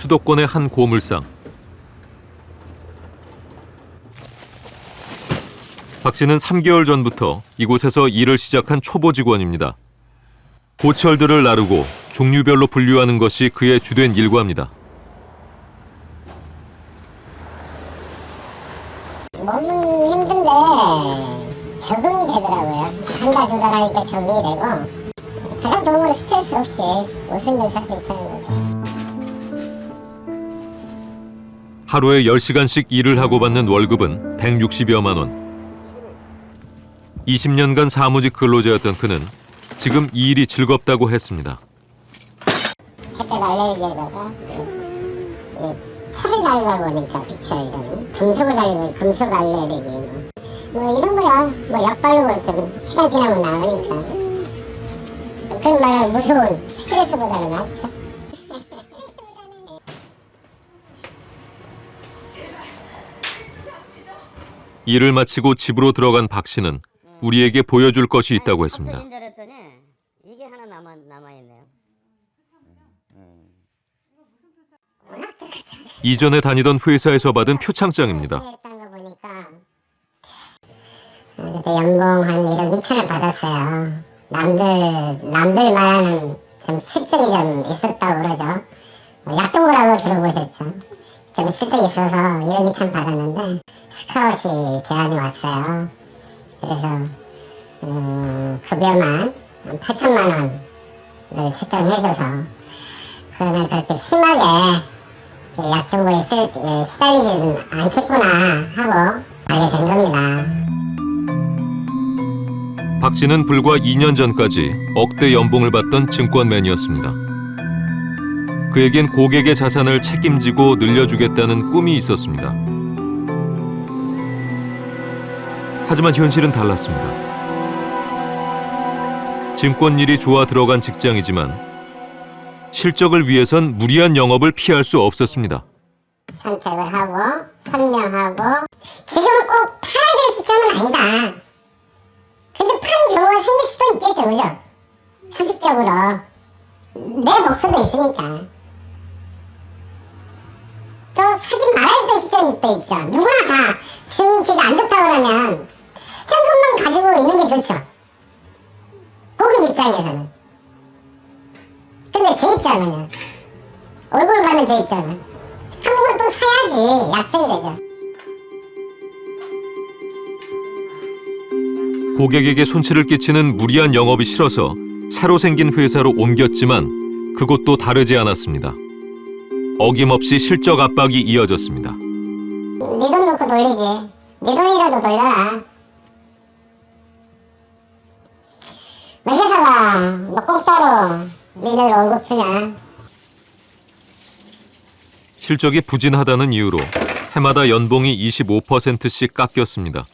수도권의 한 고물상. 박 씨는 3개월 전부터 이곳에서 일을 시작한 초보 직원입니다. 고철들을 나르고 종류별로 분류하는 것이 그의 주된 일과입니다. 몸은 힘든데 적응이 되더라고요. 한 달, 두 달 하니까 적응이 되고 가장 좋은 건 스트레스 없이 웃으면서 할수 있다는 거죠. 하루에 10시간씩 일을 하고 받는 월급은 160여만 원. 20년간 사무직 근로자였던 그는 지금 이 일이 즐겁다고 했습니다. 햇볕 알레르기에다가 자르다 보니까 빛을 이런 금속을 자르는 금속 알레르기 뭐, 뭐 이런 거야 뭐약 바르고 좀 시간 지나면 나으니까 그런 말은 무서운 스트레스보다는 낫죠. 일을 마치고 집으로 들어간 박 씨는 우리에게 보여줄 것이 있다고 했습니다. 줄 알았더니 이게 하나 남아 남아 있네요. 이전에 다니던 회사에서 받은 표창장입니다. 했던 거 보니까 그때 연봉 한 1억 2천을 받았어요. 남들 남들 말하는 좀 실적이 좀 있었다고 그러죠. 뭐 약종부라고 들어보셨죠. 좀 실적이 있어서 1억 2천 받았는데 스카웃이 제안이 왔어요. 그래서 음, 급여만 한 8천만 원을 책정해줘서 그러면 그렇게 심하게 그 약정부에 시, 에, 시달리지는 않겠구나 하고 가게 된 겁니다. 박 씨는 불과 2년 전까지 억대 연봉을 받던 증권맨이었습니다. 그에겐 고객의 자산을 책임지고 늘려주겠다는 꿈이 있었습니다. 하지만 현실은 달랐습니다. 증권 일이 좋아 들어간 직장이지만 실적을 위해선 무리한 영업을 피할 수 없었습니다. 선택을 하고 설명하고 지금은 꼭 팔아야 될 시점은 아니다. 근데 파는 경우가 생길 수도 있겠죠, 그죠? 상식적으로 내 목표도 있으니까. 또 사지 말아야 될 시점이 또 있죠. 누구나 다 지금이 안 좋다 그러면 현금만 가지고 있는 게 좋죠. 고객 입장에서는. 근데 제 입장은요. 제 입장은 한국은 또 사야지 약정이 되죠. 고객에게 손실을 끼치는 무리한 영업이 싫어서 새로 생긴 회사로 옮겼지만 그것도 다르지 않았습니다. 어김없이 실적 압박이 이어졌습니다. 네 돈 놓고 돌리지. 네 돈이라도 돌려라. 왜 회사가 뭐 공짜로 니들 월급 주냐. 실적이 부진하다는 이유로 해마다 연봉이 25%씩 깎였습니다.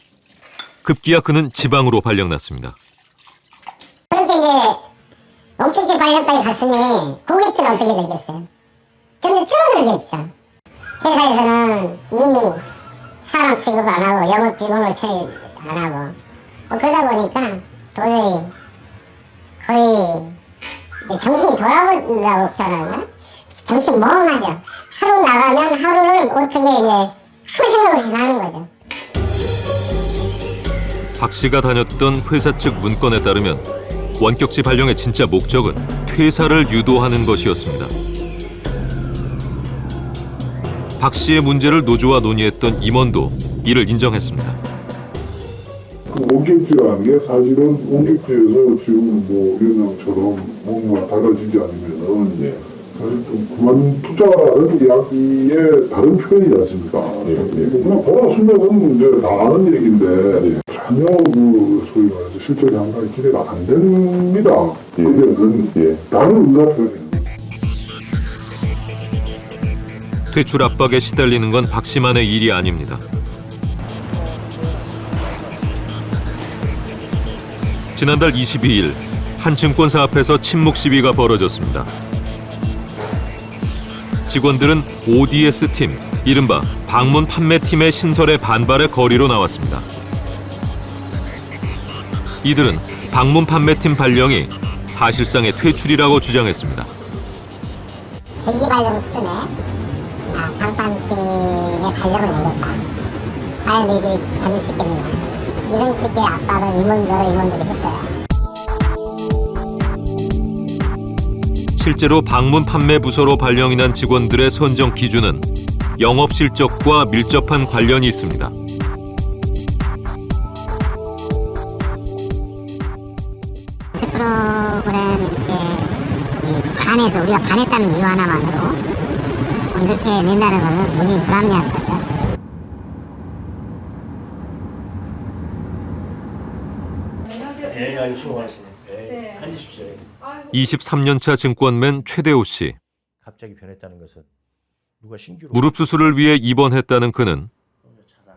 급기야 그는 지방으로 발령났습니다. 그렇게 이제 원격지 발령까지 갔으니 고객들은 어떻게 되겠어요? 점점 줄어들겠죠. 회사에서는 이미 사람 취급 안 하고 영업 직원을 처리 안 하고 뭐 그러다 보니까 도저히 거의 정신이 돌아온다고 표현하나? 정신 멍하죠. 하루 나가면 하루를 어떻게 이제 아무 생각 없이 사는 거죠. 박 씨가 다녔던 회사 측 문건에 따르면 원격지 발령의 진짜 목적은 퇴사를 유도하는 것이었습니다. 박 씨의 문제를 노조와 논의했던 임원도 이를 인정했습니다. 그 원격지라는 게 사실은 원격지에서 지금 뭐 위원장처럼 뭔가 달라지지 않으면은 그만 투자라는 이야기의 다른 표현이지 않습니까? 그냥 돌아서면은 이제 나가는 얘기인데 전혀 그 소위 말해서 실적이 항상 기대가 안 됩니다. 그게는 다른 의사 표현입니다. 퇴출 압박에 시달리는 건 박 씨만의 일이 아닙니다. 지난달 22일 한 증권사 앞에서 침묵 시위가 벌어졌습니다. 직원들은 ODS 팀, 이른바 방문 판매팀의 신설에 반발의 거리로 나왔습니다. 이들은 방문 판매팀 발령이 사실상의 퇴출이라고 주장했습니다. 대기 발령 수준의 아, 당판팀의 발령을 내겠다. 과연 너희들이 견딜 수 있겠느냐. 이런 식의 압박을 임원, 여러 임원들이 했어요. 실제로 방문 판매 부서로 발령이 난 직원들의 선정 기준은 영업 실적과 밀접한 관련이 있습니다. 프로그램 이렇게 이 반해서 우리가 반했다는 이유 하나만으로 이렇게 낸다는 것은 굉장히 불합리한 거죠. 예, 아주 수고 많으시네. 예, 앉으십시오. 23년차 증권맨 최대호 씨. 갑자기 변했다는 것은 누가 신규로 무릎 수술을 위해 입원했다는 그는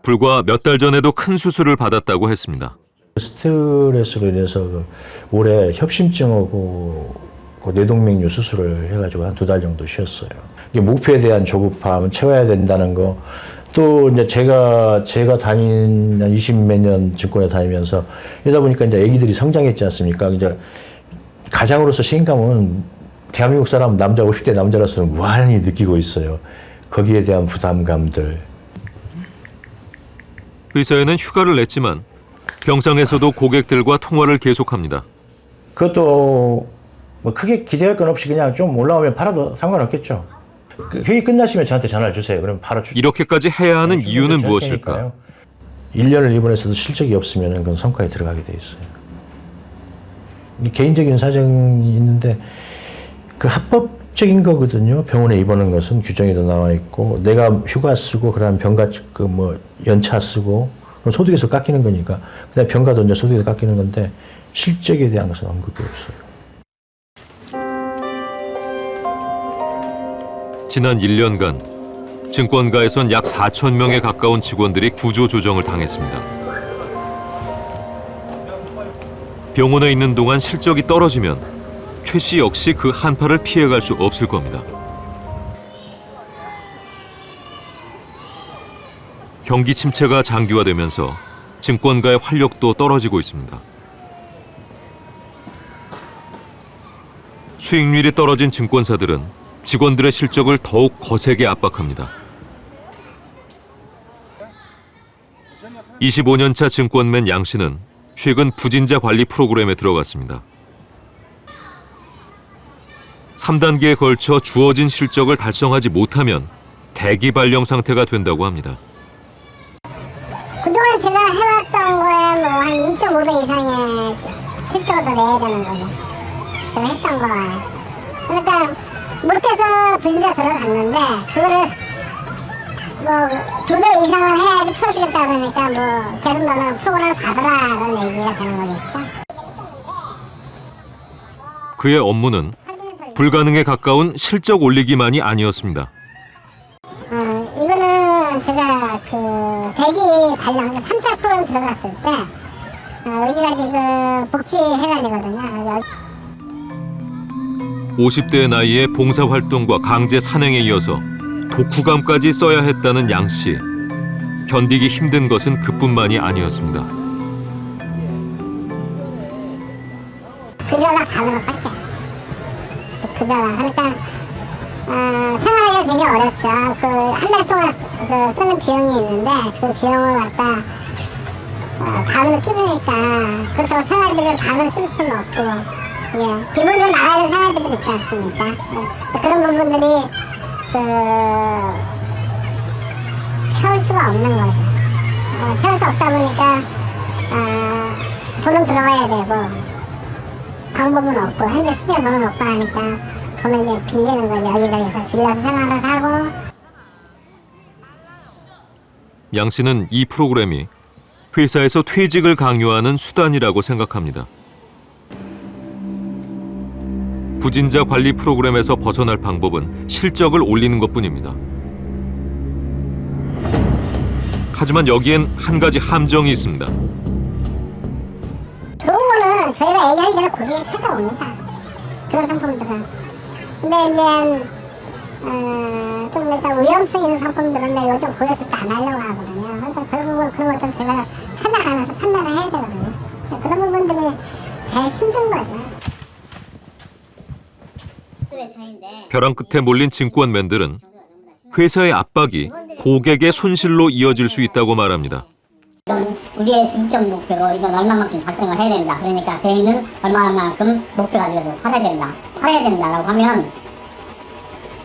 불과 몇 달 전에도 큰 수술을 받았다고 했습니다. 스트레스로 인해서 그 올해 협심증하고 그 뇌동맥류 수술을 해가지고 한 두 달 정도 쉬었어요. 이게 목표에 대한 조급함, 채워야 된다는 거. 또 이제 제가 제가 다닌 한 20 몇 년 증권에 다니면서 이러다 보니까 이제 아기들이 성장했지 않습니까? 이제 가장으로서 책임감은 대한민국 사람 남자 50대 남자로서는 무한히 느끼고 있어요. 거기에 대한 부담감들, 회사에는 휴가를 냈지만 병상에서도 고객들과 통화를 계속합니다. 그것도 뭐 크게 기대할 건 없이 그냥 좀 올라오면 팔아도 상관없겠죠. 그 회의 끝나시면 저한테 전화를 주세요. 그럼 바로 주, 이렇게까지 해야 하는 이유는 할 무엇일까? 테니까요. 1년을 입원해서도 실적이 없으면 그건 성과에 들어가게 돼 있어요. 이 개인적인 사정이 있는데 그 합법적인 거거든요. 병원에 입원하는 것은 규정에도 나와 있고 내가 휴가 쓰고 그다음 병가 그뭐 연차 쓰고 그럼 소득에서 깎이는 거니까 그다음 병가도 이제 소득에서 깎이는 건데 실적에 대한 것은 언급이 없어요. 지난 1년간 증권가에선 약 4천 명에 가까운 직원들이 구조 조정을 당했습니다. 병원에 있는 동안 실적이 떨어지면 최 씨 역시 그 한파를 피해갈 수 없을 겁니다. 경기 침체가 장기화되면서 증권가의 활력도 떨어지고 있습니다. 수익률이 떨어진 증권사들은 직원들의 실적을 더욱 거세게 압박합니다. 25년차 증권맨 양 씨는 최근 부진자 관리 프로그램에 들어갔습니다. 3단계에 걸쳐 주어진 실적을 달성하지 못하면 대기 발령 상태가 된다고 합니다. 그동안 제가 해왔던 거에 뭐 한 2.5배 이상의 시- 실적을 더 내야 되는 거죠. 제가 했던 거에. 그러니까 못해서 부진자 들어갔는데 그거를 뭐두 배 이상을 해야지 풀어주겠다 그러니까 뭐 계속 너는 프로그램을 받아라 그런 얘기가 되는 거겠죠. 그의 업무는 불가능에 가까운 실적 올리기만이 아니었습니다. 어, 이거는 제가 그 대기 발령 3차 프로그램 들어갔을 때 어, 여기가 지금 복지회가 되거든요. 여기 50대의 나이에 봉사활동과 강제 산행에 이어서 독후감까지 써야 했다는 양 씨. 견디기 힘든 것은 그뿐만이 아니었습니다. 급여가 반으로 깎여. 급여가. 그러니까, 어, 생활하기가 굉장히 어렵죠. 그, 한 달 동안 그 쓰는 비용이 있는데, 그 비용을 갖다, 어, 반으로 줄이니까, 그렇다고 생활비를 반으로 줄 수는 없고, 예. 기본적으로 나가야 될 생활비들 있지 않습니까? 예. 그런 부분들이, 그, 채울 수가 없는 거죠. 어, 채울 수 없다 보니까, 어, 돈은 들어가야 되고, 방법은 없고 현재 수제 돈은 없고 하니까 돈을 이제 빌리는 거죠 여기저기서 빌려서 생활을 하고 양 씨는 이 프로그램이 회사에서 퇴직을 강요하는 수단이라고 생각합니다. 부진자 관리 프로그램에서 벗어날 방법은 실적을 올리는 것뿐입니다. 하지만 여기엔 한 가지 함정이 있습니다. 좋은 거는 저희가 얘기하기 전에 고객이 찾아옵니다. 그런 상품들은. 근데 이제 어, 좀 약간 위험성 있는 상품들은 요즘 때안 하려고 하거든요. 그러니까 결국은 그런 것들 제가 찾아가면서 판단을 해야 되거든요. 그런 부분들이 제일 힘든 거죠 벼랑 끝에 몰린 증권맨들은 회사의 압박이 고객의 손실로 이어질 수 있다고 말합니다. 이건 우리의 중점 목표로 이건 얼마만큼 달성을 해야 된다. 그러니까 저희는 얼마만큼 목표 가지고 팔아야 된다. 팔아야 된다라고 하면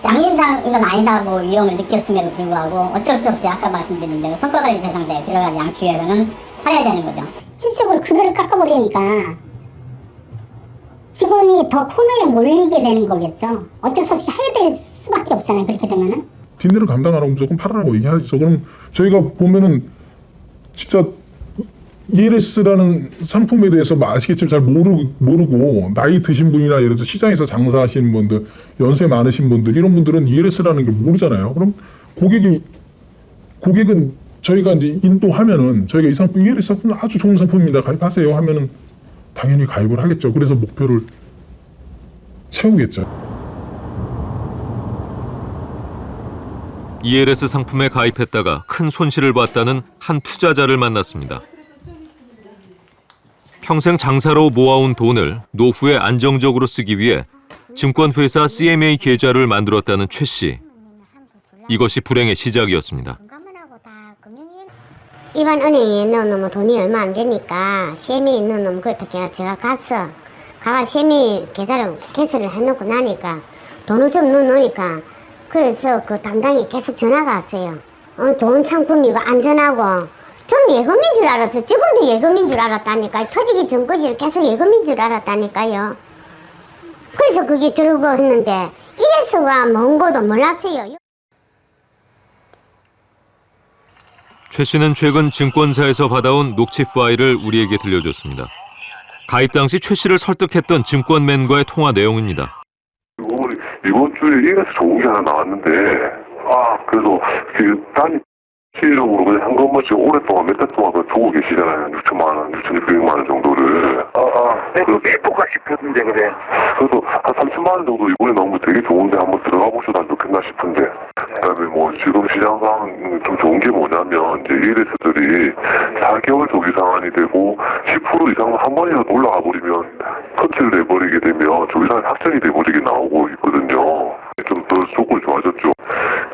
양심상 이건 아니다고 위험을 느꼈음에도 불구하고 어쩔 수 없이 아까 말씀드린 대로 성과관리 대상자에 들어가지 않기 위해서는 팔아야 되는 거죠. 실질적으로 그거를 깎아버리니까 직원이 더 코너에 몰리게 되는 거겠죠. 어쩔 수 없이 해야 될 수밖에 없잖아요. 그렇게 되면은. 뒷일을 감당하라고 무조건 팔아라고 얘기하죠. 그럼 저희가 보면은 진짜 ELS라는 상품에 대해서 뭐 아시겠지만 잘 모르, 모르고 나이 드신 분이나 예를 들어서 시장에서 장사하시는 분들 연세 많으신 분들 이런 분들은 ELS라는 걸 모르잖아요. 그럼 고객이 고객은 저희가 이제 인도하면은 저희가 이 상품 ELS 상품 아주 좋은 상품입니다. 가입하세요 하면은 당연히 가입을 하겠죠. 그래서 목표를 채우겠죠. ELS 상품에 가입했다가 큰 손실을 봤다는 한 투자자를 만났습니다. 평생 장사로 모아온 돈을 노후에 안정적으로 쓰기 위해 증권회사 CMA 계좌를 만들었다는 최 씨. 이것이 불행의 시작이었습니다. 일반 은행에 넣어놓으면 돈이 얼마 안 되니까 CME 넣어놓으면 그렇게 제가 가서 가가 CME 계좌를 개설을 해놓고 나니까 돈을 좀 넣어놓으니까 그래서 그 담당이 계속 전화가 왔어요. 어, 좋은 상품이고 안전하고 저는 예금인 줄 알았어요. 지금도 예금인 줄 알았다니까요. 터지기 전까지 계속 예금인 줄 알았다니까요. 그래서 그게 들고 했는데 이래서가 먼 거도 몰랐어요. 최 씨는 최근 증권사에서 받아온 녹취 파일을 우리에게 들려줬습니다. 가입 당시 최 씨를 설득했던 증권맨과의 통화 내용입니다. 어머니 이번 주에 ES 좋은 게 하나 나왔는데 아 그래서 그 단위 실질적으로 그냥 한 것만씩 오랫동안 몇 달 동안 그 주고 계시잖아요 6천만 원, 6,600만 원 정도를 아아 그 똑같이 폈는데 그래. 그래도 한 3천만 원 정도 이번에 나온 거 되게 좋은데 한번 들어가 보셔도 안 좋겠나 싶은데 그 다음에 뭐 지금 시장 상황 좀 좋은 게 뭐냐면 이제 ES들이 4개월 조기 상환이 되고 10% 이상 한 번이라도 올라가 버리면 커트를 내버리게 되면 조기 상환 확정이 돼버리게 나오고 있거든요. 좀더 조건이 좋아졌죠.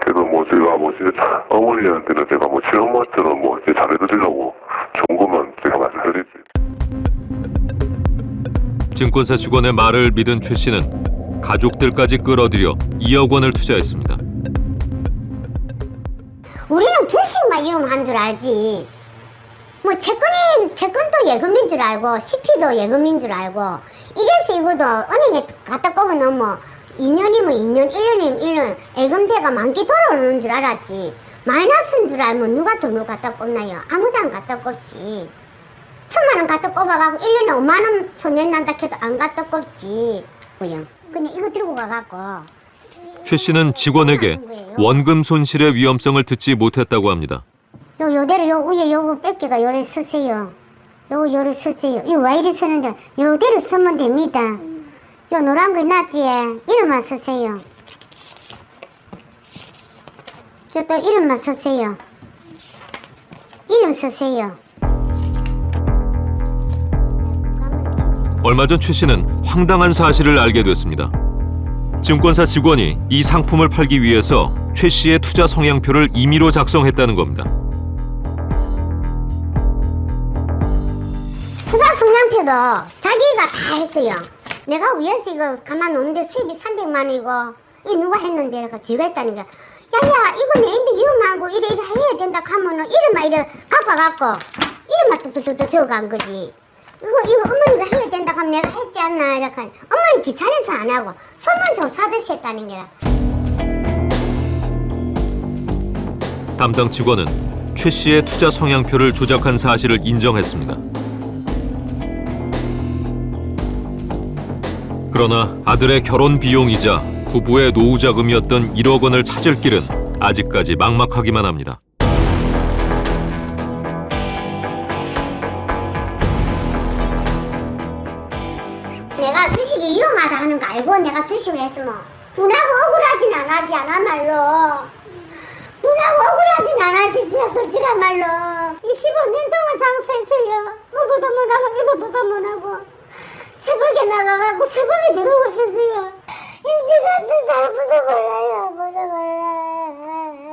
그래서 뭐 제가 뭐 진짜 어머니한테는 제가 뭐 친엄마처럼 뭐 이제 잘해드리려고 좋은 것만 제가 말씀드리지. 증권사 직원의 말을 믿은 최 씨는 가족들까지 끌어들여 2억 원을 투자했습니다. 우리는 주식만 이용한 줄 알지. 뭐 채권이 채권도 예금인 줄 알고 CP도 예금인 줄 알고 이래서 이것도 은행에 갖다 꼽아 놓으면 2년이면 2년, 1년이면 1년 예금대가 만기 돌아오는 줄 알았지. 마이너스인 줄 알면 누가 돈을 갖다 꼽나요? 아무도 안 갖다 꼽지. 천만 원 갖다 꼽아가고 1년에 5만 원 손해 난다 해도 안 갖다 꼽지. 그냥 이거 들고 가갖고 최 씨는 직원에게 원금 손실의 위험성을 듣지 못했다고 합니다. 요 요대로 요 위에 요거 뺏기가 요래 쓰세요. 요거 요래 쓰세요. 이거 왜 이리 쓰는데 요대로 쓰면 됩니다. 요 노란 거 있나지? 이름만 쓰세요. 요또 이름만 쓰세요. 이름 쓰세요. 얼마 전 최 씨는 황당한 사실을 알게 됐습니다. 증권사 직원이 이 상품을 팔기 위해서 최 씨의 투자 성향표를 임의로 작성했다는 겁니다. 투자 성향표도 자기가 다 했어요. 내가 위에서 이거 가만 놓는데 수입이 300만 원이고 이 누가 했는데 이렇게 지가 했다는 게 야야 이거 내 인데 위험하고 이래 이래 해야 된다 하면은 이름만 이래 갖고 갖고 이름만 뚝뚝뚝뚝 적어간 거지. 이거 이거 어머니가 해야 된다 하면 내가 했지 않나 이렇게 어머니 귀찮아서 안 하고 설문조 사듯이 했다는 게라. 담당 직원은 최 씨의 투자 성향표를 조작한 사실을 인정했습니다. 그러나 아들의 결혼 비용이자 부부의 노후 자금이었던 1억 원을 찾을 길은 아직까지 막막하기만 합니다. 내가 주식이 위험하다 하는 거 알고 내가 주식을 했으면 분하고 억울하진 않아지 않아말로? 분하고 억울하진 않아지 진짜 솔직한 말로. 25년 동안 장사했어요. 뭐보다 못하고 이거보다 못하고 새벽에 나가갖고 새벽에 들어오고 했어요. 일찍 왔는 잘못도 몰라요. 아무도 몰라.